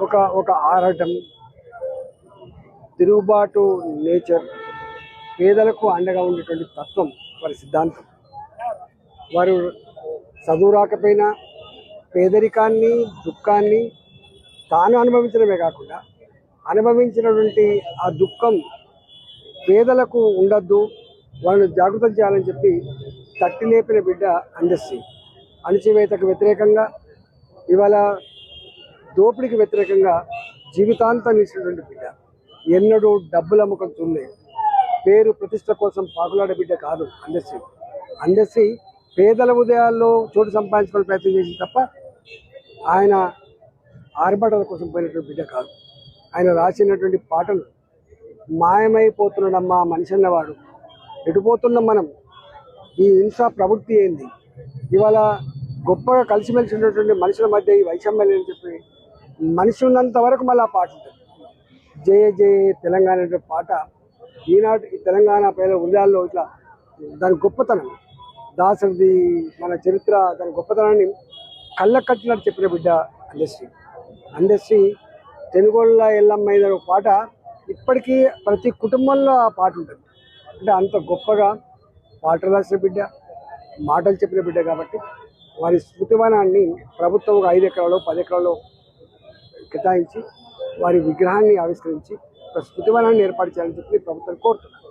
ఒక ఒక ఆరాటం. తిరుగుబాటు నేచర్ పేదలకు అండగా ఉండేటువంటి తత్వం వారి సిద్ధాంతం. వారు చదువు రాకపోయినా పేదరికాన్ని దుఃఖాన్ని తాను అనుభవించడమే కాకుండా అనుభవించినటువంటి ఆ దుఃఖం పేదలకు ఉండద్దు వాళ్ళని జాగృతం చేయాలని చెప్పి తట్టి లేపిన బిడ్డ అందశ్రీ అణచివేతకు వ్యతిరేకంగా ఇవాళ దోపిడీకి వ్యతిరేకంగా జీవితాంతం ఇచ్చినటువంటి బిడ్డ. ఎన్నడూ డబ్బులు ముఖం పేరు ప్రతిష్ట కోసం పాకులాడే బిడ్డ కాదు అందశ్రీ అందశ్రీ పేదల ఉదయాల్లో చోటు సంపాదించుకునే ప్రయత్నం చేసి తప్ప ఆయన ఆర్భటల కోసం పోయినటువంటి బిడ్డ కాదు. ఆయన రాసినటువంటి పాటలు మాయమైపోతున్నాడమ్మా మనిషి అన్నవాడు. ఎటుపోతున్నాం మనం? ఈ హింస ప్రవృత్తి ఏంది? ఇవాళ గొప్పగా కలిసిమెలిసినటువంటి మనుషుల మధ్య ఈ వైషమ్యాలు అని చెప్పి మనిషి ఉన్నంత వరకు మళ్ళీ ఆ పాట ఉంటుంది. జయ జయ తెలంగాణ అనే పాట ఈనాటి తెలంగాణ పైన ఉదయాల్లో ఇట్లా దాని గొప్పతనం. దాసరిది మన చరిత్ర దాని గొప్పతనాన్ని కళ్ళకట్టినట్టు చెప్పిన బిడ్డ అందశ్రీ. అందశ్రీ తెలుగుళ్ళ ఎల్లమ్మ ఒక పాట ఇప్పటికీ ప్రతి కుటుంబంలో ఆ పాట ఉంటుంది. అంటే అంత గొప్పగా పాటలు రాసిన బిడ్డ మాటలు చెప్పిన బిడ్డ కాబట్టి వారి స్మృతివనాన్ని ప్రభుత్వం ఒక ఐదు ఎకరాలు పది ఎకరాలు కేటాయించి వారి విగ్రహాన్ని ఆవిష్కరించి ఒక స్మృతివనాన్ని ఏర్పాటు చేయాలని చెప్పి ప్రభుత్వం కోరుతున్నారు